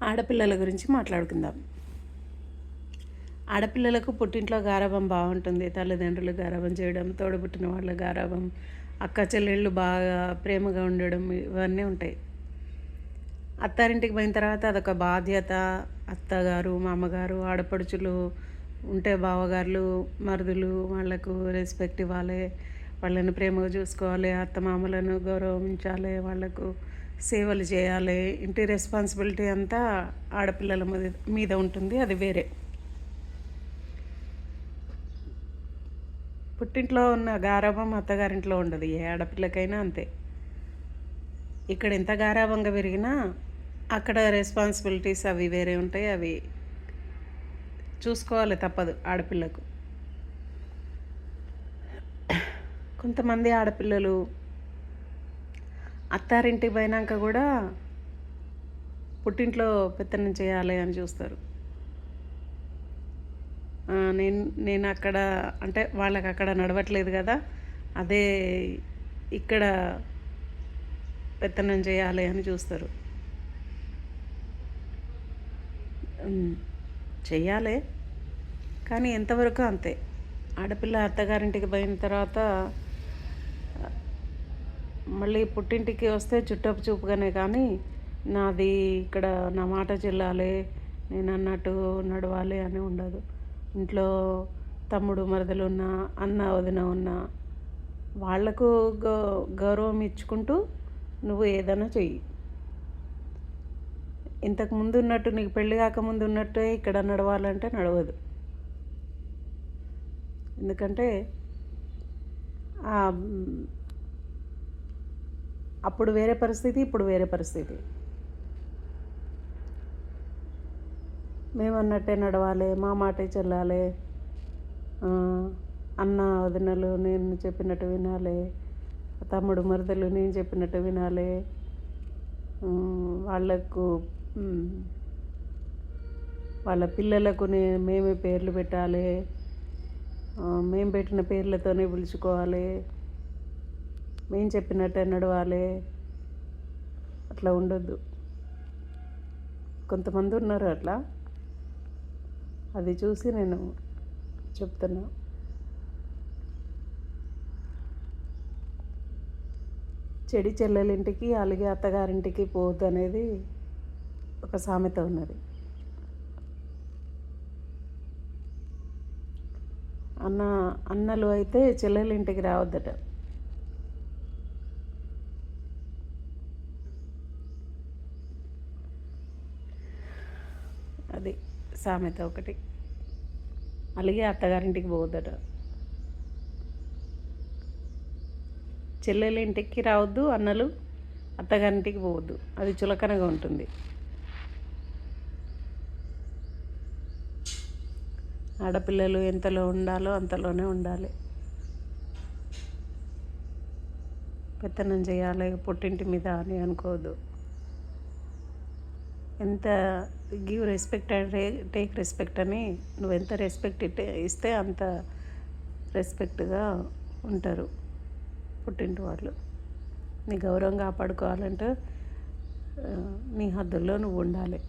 ఆడపిల్లల గురించి మాట్లాడుకుందాం. ఆడపిల్లలకు పుట్టింట్లో గారాభం బాగుంటుంది. తల్లిదండ్రులు గారాభం చేయడం తోడబుట్టిన వాళ్ళ గారాభం అక్క చెల్లెళ్ళు బాగా ప్రేమగా ఉండడం ఇవన్నీ ఉంటాయి. అత్తారింటికి పోయిన తర్వాత అదొక బాధ్యత. అత్తగారు మామగారు ఆడపడుచులు ఉంటే బావగారులు మరుదులు వాళ్ళకు రెస్పెక్ట్ ఇవ్వాలి. వాళ్ళని ప్రేమగా చూసుకోవాలి. అత్తమామలను గౌరవించాలి. వాళ్ళకు సేవలు చేయాలి ఇంటి రెస్పాన్సిబిలిటీ అంతా ఆడపిల్లల మీద మీద ఉంటుంది అది వేరే. పుట్టింట్లో ఉన్న గారాభం అత్తగారింట్లో ఉండదు ఏ ఆడపిల్లకైనా అంతే. ఇక్కడ ఎంత గారాభంగా పెరిగినా అక్కడ రెస్పాన్సిబిలిటీస్ అవి వేరే ఉంటాయి అవి చూసుకోవాలి తప్పదు ఆడపిల్లకు. కొంతమంది ఆడపిల్లలు అత్తారింటికి పోయినాక కూడా పుట్టింట్లో పెత్తనం చేయాలి అని చూస్తారు. నేను నేను అక్కడ అంటే వాళ్ళకి అక్కడ నడవట్లేదు కదా అదే ఇక్కడ పెత్తనం చేయాలి అని చూస్తారు. చేయాలి చెయ్యాలి కానీ ఎంతవరకు అంతే. ఆడపిల్ల అత్తగారింటికి పోయిన తర్వాత మళ్ళీ పుట్టింటికి వస్తే చుట్టపు చూపుగానే కానీ నాది ఇక్కడ నా మాట చెల్లాలి నేను అన్నట్టు నడవాలి అని ఉండదు. ఇంట్లో తమ్ముడు మరదలు ఉన్నా అన్న వదిన ఉన్నా వాళ్ళకు గౌ గౌరవం ఇచ్చుకుంటూ నువ్వు ఏదైనా చెయ్యి. ఇంతకు ముందు ఉన్నట్టు నీకు పెళ్ళి కాకముందు ఉన్నట్టే ఇక్కడ నడవాలంటే నడవదు. ఎందుకంటే అప్పుడు వేరే పరిస్థితి ఇప్పుడు వేరే పరిస్థితి. మేము అన్నట్టే నడవాలి మా మాటే చెల్లాలి. అన్న వదినలు నేను చెప్పినట్టు వినాలి. తమ్ముడు మరదలు నేను చెప్పినట్టు వినాలి. వాళ్ళకు వాళ్ళ పిల్లలకు నేను మేమే పేర్లు పెట్టాలి. మేము పెట్టిన పేర్లతోనే పిలుచుకోవాలి. మేము చెప్పినట్టే నడవాలే అట్లా ఉండొద్దు. కొంతమంది ఉన్నారు అట్లా. అది చూసి నేను చెప్తున్నా. చెడి చెల్లెలింటికి అలాగే అత్తగారింటికి పోవద్దు అనేది ఒక సామెత ఉన్నది. అన్న అన్నలు అయితే చెల్లెలింటికి రావద్దట. అది సామెత ఒకటి. అలాగే అత్తగారింటికి పోవద్దట. చెల్లెలు ఇంటికి రావద్దు అన్నలు అత్తగారింటికి పోవద్దు. అది చులకనగా ఉంటుంది. ఆడపిల్లలు ఎంతలో ఉండాలో అంతలోనే ఉండాలి. పెత్తనం చేయాలి పుట్టింటి మీద అని అనుకోవద్దు. ఎంత give respect and take respect అని నువ్వు ఎంత రెస్పెక్ట్ ఇస్తే అంత రెస్పెక్ట్గా ఉంటారు పుట్టింటి వాళ్ళు. నీ గౌరవం కాపాడుకోవాలంటే నీ హద్దుల్లో నువ్వు ఉండాలి.